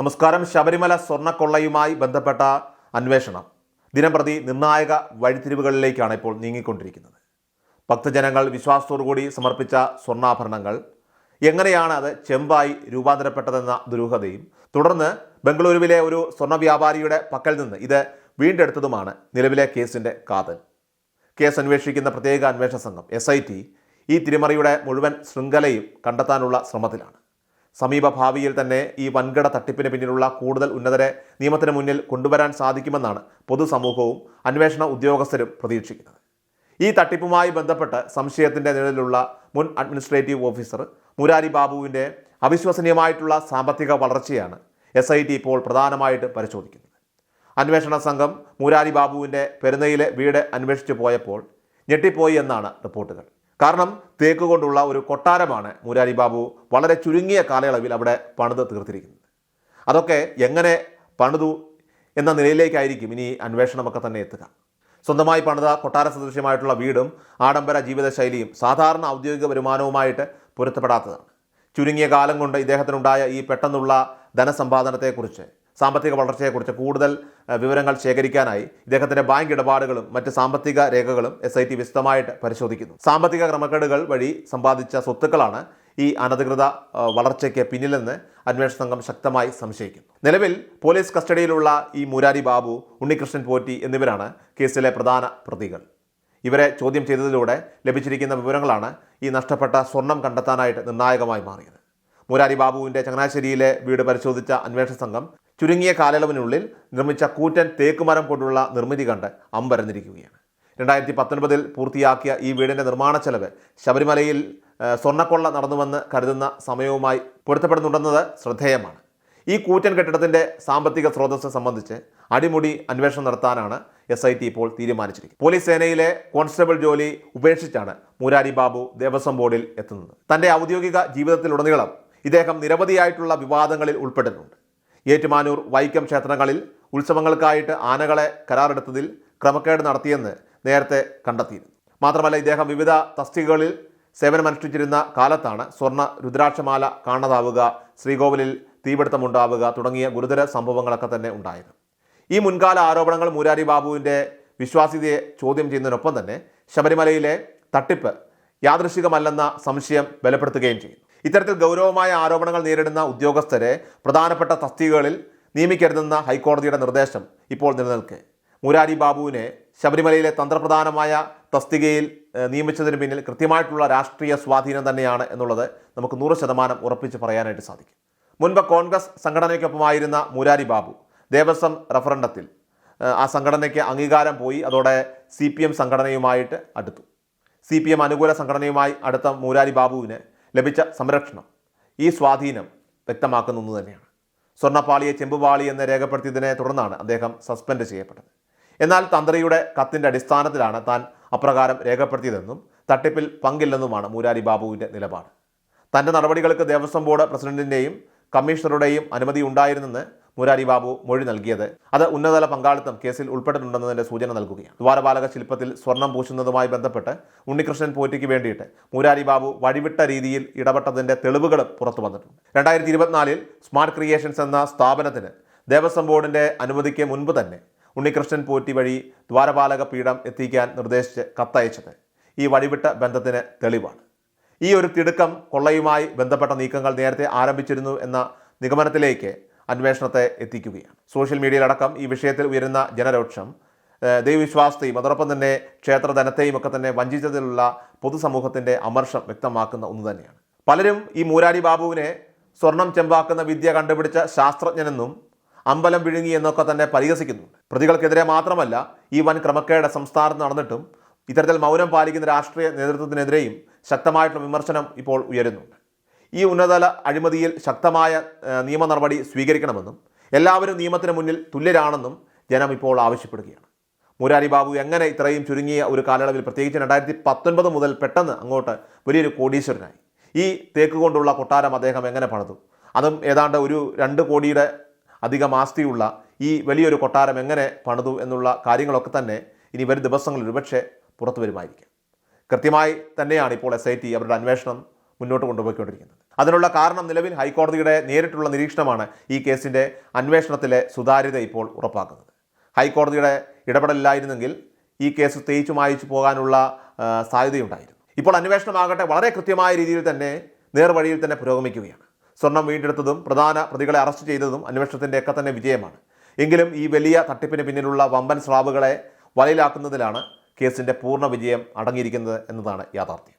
നമസ്കാരം. ശബരിമല സ്വർണക്കൊള്ളയുമായി ബന്ധപ്പെട്ട അന്വേഷണം. ദിനംപ്രതി നിർണായക വഴിത്തിരിവുകളിലേക്കാണ് ഇപ്പോൾ നീങ്ങിക്കൊണ്ടിരിക്കുന്നത്. ഭക്തജനങ്ങൾ വിശ്വാസത്തോടുകൂടി സമർപ്പിച്ച സ്വർണാഭരണങ്ങൾ എങ്ങനെയാണ് അത് ചെമ്പായി രൂപാന്തരപ്പെട്ടതെന്ന ദുരൂഹതയും തുടർന്ന് ബംഗളൂരുവിലെ ഒരു സ്വർണ വ്യാപാരിയുടെ പക്കൽ നിന്ന് ഇത് വീണ്ടെടുത്തതുമാണ് നിലവിലെ കേസിന്റെ കാതൽ. കേസ് അന്വേഷിക്കുന്ന പ്രത്യേക അന്വേഷണ സംഘം എസ് ഈ തിരിമറിയുടെ മുഴുവൻ ശൃംഖലയും കണ്ടെത്താനുള്ള ശ്രമത്തിലാണ്. സമീപ ഭാവിയിൽ തന്നെ ഈ വൻകിട തട്ടിപ്പിന് പിന്നിലുള്ള കൂടുതൽ ഉന്നതരെ നിയമത്തിന് മുന്നിൽ കൊണ്ടുവരാൻ സാധിക്കുമെന്നാണ് പൊതുസമൂഹവും അന്വേഷണ ഉദ്യോഗസ്ഥരും പ്രതീക്ഷിക്കുന്നത്. ഈ തട്ടിപ്പുമായി ബന്ധപ്പെട്ട് സംശയത്തിന്റെ നിഴലിലുള്ള മുൻ അഡ്മിനിസ്ട്രേറ്റീവ് ഓഫീസർ മുരാരി ബാബുവിന്റെ അവിശ്വസനീയമായിട്ടുള്ള സാമ്പത്തിക വളർച്ചയാണ് എസ് ഐ ടി ഇപ്പോൾ പ്രധാനമായിട്ട് പരിശോധിക്കുന്നത്. അന്വേഷണ സംഘം മുരാരി ബാബുവിന്റെ പെരുന്നയിലെ വീട് അന്വേഷിച്ചു പോയപ്പോൾ ഞെട്ടിപ്പോയി എന്നാണ് റിപ്പോർട്ടുകൾ. കാരണം തേക്ക് കൊണ്ടുള്ള ഒരു കൊട്ടാരമാണ് മുരാരി ബാബു വളരെ ചുരുങ്ങിയ കാലയളവിൽ അവിടെ പണിത് തീർത്തിരിക്കുന്നത്. അതൊക്കെ എങ്ങനെ പണിതു എന്ന നിലയിലേക്കായിരിക്കും ഇനി അന്വേഷണമൊക്കെ തന്നെ എത്തുക. സ്വന്തമായി പണിത കൊട്ടാര സദൃശ്യമായിട്ടുള്ള വീടും ആഡംബര ജീവിതശൈലിയും സാധാരണ ഔദ്യോഗിക വരുമാനവുമായിട്ട് പൊരുത്തപ്പെടാത്തതാണ്. ചുരുങ്ങിയ കാലം കൊണ്ട് ഇദ്ദേഹത്തിനുണ്ടായ ഈ പെട്ടെന്നുള്ള ധനസമ്പാദനത്തെക്കുറിച്ച് സാമ്പത്തിക വളർച്ചയെക്കുറിച്ച് കൂടുതൽ വിവരങ്ങൾ ശേഖരിക്കാനായി ഇദ്ദേഹത്തിന്റെ ബാങ്ക് ഇടപാടുകളും മറ്റ് സാമ്പത്തിക രേഖകളും എസ് ഐ ടി വിശദമായിട്ട് പരിശോധിക്കുന്നു. സാമ്പത്തിക ക്രമക്കേടുകൾ വഴി സമ്പാദിച്ച സ്വത്തുക്കളാണ് ഈ അനധികൃത വളർച്ചയ്ക്ക് പിന്നിലെന്ന് അന്വേഷണ സംഘം ശക്തമായി സംശയിക്കുന്നു. നിലവിൽ പോലീസ് കസ്റ്റഡിയിലുള്ള ഈ മുരാരി ബാബു ഉണ്ണികൃഷ്ണൻ പോറ്റി എന്നിവരാണ് കേസിലെ പ്രധാന പ്രതികൾ. ഇവരെ ചോദ്യം ചെയ്തതിലൂടെ ലഭിച്ചിരിക്കുന്ന വിവരങ്ങളാണ് ഈ നഷ്ടപ്പെട്ട സ്വർണം കണ്ടെത്താനായിട്ട് നിർണായകമായി മാറിയത്. മുരാരി ബാബുവിന്റെ ചങ്ങനാശ്ശേരിയിലെ വീട് പരിശോധിച്ച അന്വേഷണ സംഘം ചുരുങ്ങിയ കാലയളവിനുള്ളിൽ നിർമ്മിച്ച കൂറ്റൻ തേക്കുമരം കൊണ്ടുള്ള നിർമ്മിതി കണ്ട് അമ്പരന്നിരിക്കുകയാണ്. രണ്ടായിരത്തി പത്തൊൻപതിൽ പൂർത്തിയാക്കിയ ഈ വീടിന്റെ നിർമ്മാണ ചെലവ് ശബരിമലയിൽ സ്വർണക്കൊള്ള നടന്നുവെന്ന് കരുതുന്ന സമയവുമായി പൊരുത്തപ്പെടുന്നുണ്ടെന്നത് ശ്രദ്ധേയമാണ്. ഈ കൂറ്റൻ കെട്ടിടത്തിന്റെ സാമ്പത്തിക സ്രോതസ് സംബന്ധിച്ച് അടിമുടി അന്വേഷണം നടത്താനാണ് എസ് ഐ ടി ഇപ്പോൾ തീരുമാനിച്ചിരിക്കുന്നത്. പോലീസ് സേനയിലെ കോൺസ്റ്റബിൾ ജോലി ഉപേക്ഷിച്ചാണ് മുരാരി ബാബു ദേവസ്വം ബോർഡിൽ എത്തുന്നത്. തന്റെ ഔദ്യോഗിക ജീവിതത്തിലുടനീളം ഇദ്ദേഹം നിരവധിയായിട്ടുള്ള വിവാദങ്ങളിൽ ഉൾപ്പെട്ടിട്ടുണ്ട്. ഏറ്റുമാനൂർ വൈക്കം ക്ഷേത്രങ്ങളിൽ ഉത്സവങ്ങൾക്കായിട്ട് ആനകളെ കരാറെടുത്തതിൽ ക്രമക്കേട് നടത്തിയെന്ന് നേരത്തെ കണ്ടെത്തിയിരുന്നു. മാത്രമല്ല ഇദ്ദേഹം വിവിധ തസ്തികകളിൽ സേവനമനുഷ്ഠിച്ചിരുന്ന കാലത്താണ് സ്വർണ രുദ്രാക്ഷമാല കാണാതാവുക ശ്രീകോവിലിൽ തീപിടുത്തമുണ്ടാവുക തുടങ്ങിയ ഗുരുതര സംഭവങ്ങളൊക്കെ തന്നെ ഉണ്ടായത്. ഈ മുൻകാല ആരോപണങ്ങൾ മുരാരി ബാബുവിന്റെ വിശ്വാസ്യതയെ ചോദ്യം ചെയ്യുന്നതിനൊപ്പം തന്നെ ശബരിമലയിലെ തട്ടിപ്പ് യാദൃശികമല്ലെന്ന സംശയം ബലപ്പെടുത്തുകയും ചെയ്യുന്നു. ഇത്തരത്തിൽ ഗൗരവമായ ആരോപണങ്ങൾ നേരിടുന്ന ഉദ്യോഗസ്ഥരെ പ്രധാനപ്പെട്ട തസ്തികകളിൽ നിയമിക്കരുതെന്ന ഹൈക്കോടതിയുടെ നിർദ്ദേശം ഇപ്പോൾ നിലനിൽക്കെ. മുരാരി ബാബുവിനെ ശബരിമലയിലെ തന്ത്രപ്രധാനമായ തസ്തികയിൽ നിയമിച്ചതിന് പിന്നിൽ കൃത്യമായിട്ടുള്ള രാഷ്ട്രീയ സ്വാധീനം തന്നെയാണ് എന്നുള്ളത് നമുക്ക് നൂറ് ശതമാനം ഉറപ്പിച്ച് പറയാനായിട്ട് സാധിക്കും. മുൻപ് കോൺഗ്രസ് സംഘടനയ്ക്കൊപ്പമായിരുന്ന മുരാരി ബാബു ദേവസ്വം റഫറണ്ടത്തിൽ ആ സംഘടനയ്ക്ക് അംഗീകാരം പോയി അതോടെ സി പി എം സംഘടനയുമായിട്ട് അടുത്തു. സി പി എം അനുകൂല സംഘടനയുമായി അടുത്ത മൂരാരി ബാബുവിന് ലഭിച്ച സംരക്ഷണം ഈ സ്വാധീനം വ്യക്തമാക്കുന്ന ഒന്ന് തന്നെയാണ്. സ്വർണപ്പാളിയെ ചെമ്പുപാളി എന്ന് രേഖപ്പെടുത്തിയതിനെ തുടർന്നാണ് അദ്ദേഹം സസ്പെൻഡ് ചെയ്യപ്പെട്ടത്. എന്നാൽ തന്ത്രിയുടെ കത്തിന്റെ അടിസ്ഥാനത്തിലാണ് താൻ അപ്രകാരം രേഖപ്പെടുത്തിയതെന്നും തട്ടിപ്പിൽ പങ്കില്ലെന്നുമാണ് മൂരാരി ബാബുവിന്റെ നിലപാട്. തന്റെ നടപടികൾക്ക് ദേവസ്വം ബോർഡ് പ്രസിഡന്റിന്റെയും കമ്മീഷണറുടെയും അനുമതി ഉണ്ടായിരുന്നെന്ന് മുരാരി ബാബു മൊഴി നൽകിയത്. അത് ഉന്നതതല പങ്കാളിത്തം കേസിൽ ഉൾപ്പെട്ടിട്ടുണ്ടെന്നതിന്റെ സൂചന നൽകുകയാണ്. ദ്വാരപാലക ശില്പത്തിൽ സ്വർണം പൂശുന്നതുമായി ബന്ധപ്പെട്ട് ഉണ്ണികൃഷ്ണൻ പോറ്റിക്ക് വേണ്ടിയിട്ട് മുരാരി ബാബു വഴിവിട്ട രീതിയിൽ ഇടപെട്ടതിന്റെ തെളിവുകളും പുറത്തു വന്നിട്ടുണ്ട്. രണ്ടായിരത്തി ഇരുപത്തിനാലിൽ സ്മാർട്ട് ക്രിയേഷൻസ് എന്ന സ്ഥാപനത്തിന് ദേവസ്വം ബോർഡിന്റെ അനുമതിക്ക് മുൻപ് തന്നെ ഉണ്ണികൃഷ്ണൻ പോറ്റി വഴി ദ്വാരപാലക പീഠം എത്തിക്കാൻ നിർദ്ദേശിച്ച് കത്തയച്ചത് ഈ വഴിവിട്ട ബന്ധത്തിന് തെളിവാണ്. ഈ ഒരു തിടുക്കം കൊള്ളയുമായി ബന്ധപ്പെട്ട നീക്കങ്ങൾ നേരത്തെ ആരംഭിച്ചിരുന്നു എന്ന നിഗമനത്തിലേക്ക് അന്വേഷണത്തെ എത്തിക്കുകയാണ്. സോഷ്യൽ മീഡിയയിലടക്കം ഈ വിഷയത്തിൽ ഉയരുന്ന ജനരോക്ഷം ദൈവവിശ്വാസത്തെയും അതോടൊപ്പം തന്നെ ക്ഷേത്രധനത്തെയും ഒക്കെ തന്നെ വഞ്ചിച്ചതിലുള്ള പൊതുസമൂഹത്തിന്റെ അമർഷം വ്യക്തമാക്കുന്ന ഒന്ന് തന്നെയാണ്. പലരും ഈ മൂരാരി ബാബുവിനെ സ്വർണം ചെമ്പാക്കുന്ന വിദ്യ കണ്ടുപിടിച്ച ശാസ്ത്രജ്ഞനെന്നും അമ്പലം വിഴുങ്ങി എന്നൊക്കെ തന്നെ പരിഹസിക്കുന്നുണ്ട്. പ്രതികൾക്കെതിരെ മാത്രമല്ല ഈ വൻ ക്രമക്കേട് സംസ്ഥാനത്ത് നടന്നിട്ടും ഇത്തരത്തിൽ മൗനം പാലിക്കുന്ന രാഷ്ട്രീയ നേതൃത്വത്തിനെതിരെയും ശക്തമായിട്ടുള്ള വിമർശനം ഇപ്പോൾ ഉയരുന്നുണ്ട്. ഈ ഉന്നതതല അഴിമതിയിൽ ശക്തമായ നിയമ നടപടി സ്വീകരിക്കണമെന്നും എല്ലാവരും നിയമത്തിന് മുന്നിൽ തുല്യരാണെന്നും ജനം ഇപ്പോൾ ആവശ്യപ്പെടുകയാണ്. മുരാരി ബാബു എങ്ങനെ ഇത്രയും ചുരുങ്ങിയ ഒരു കാലയളവിൽ പ്രത്യേകിച്ച് രണ്ടായിരത്തി പത്തൊൻപത് മുതൽ പെട്ടെന്ന് അങ്ങോട്ട് വലിയൊരു കോടീശ്വരനായി. ഈ തേക്ക് കൊണ്ടുള്ള കൊട്ടാരം അദ്ദേഹം എങ്ങനെ പണിതു? അതും ഏതാണ്ട് ഒരു രണ്ട് കോടിയുടെ അധികം ആസ്തിയുള്ള ഈ വലിയൊരു കൊട്ടാരം എങ്ങനെ പണിതു എന്നുള്ള കാര്യങ്ങളൊക്കെ തന്നെ ഇനി വരും ദിവസങ്ങളിൽ ഒരുപക്ഷെ പുറത്തു വരുമായിരിക്കും. കൃത്യമായി തന്നെയാണ് ഇപ്പോൾ എസ് അവരുടെ അന്വേഷണം മുന്നോട്ട് കൊണ്ടുപോയിക്കൊണ്ടിരിക്കുന്നത്. അതിനുള്ള കാരണം നിലവിൽ ഹൈക്കോടതിയുടെ നേരിട്ടുള്ള നിരീക്ഷണമാണ് ഈ കേസിന്റെ അന്വേഷണത്തിലെ സുതാര്യത ഇപ്പോൾ ഉറപ്പാക്കുന്നത്. ഹൈക്കോടതിയുടെ ഇടപെടലില്ലായിരുന്നെങ്കിൽ ഈ കേസ് തേച്ചു മായിച്ചു പോകാനുള്ള സാധ്യതയുണ്ടായിരുന്നു. ഇപ്പോൾ അന്വേഷണമാകട്ടെ വളരെ കൃത്യമായ രീതിയിൽ തന്നെ നേർവഴിയിൽ തന്നെ പുരോഗമിക്കുകയാണ്. സ്വർണം വീണ്ടെടുത്തതും പ്രധാന പ്രതികളെ അറസ്റ്റ് ചെയ്തതും അന്വേഷണത്തിന്റെ ഒക്കെ തന്നെ വിജയമാണ്. എങ്കിലും ഈ വലിയ തട്ടിപ്പിന് പിന്നിലുള്ള വമ്പൻ സ്രാവുകളെ വലയിലാക്കുന്നതിലാണ് കേസിന്റെ പൂർണ വിജയം അടങ്ങിയിരിക്കുന്നത് എന്നതാണ് യാഥാർത്ഥ്യം.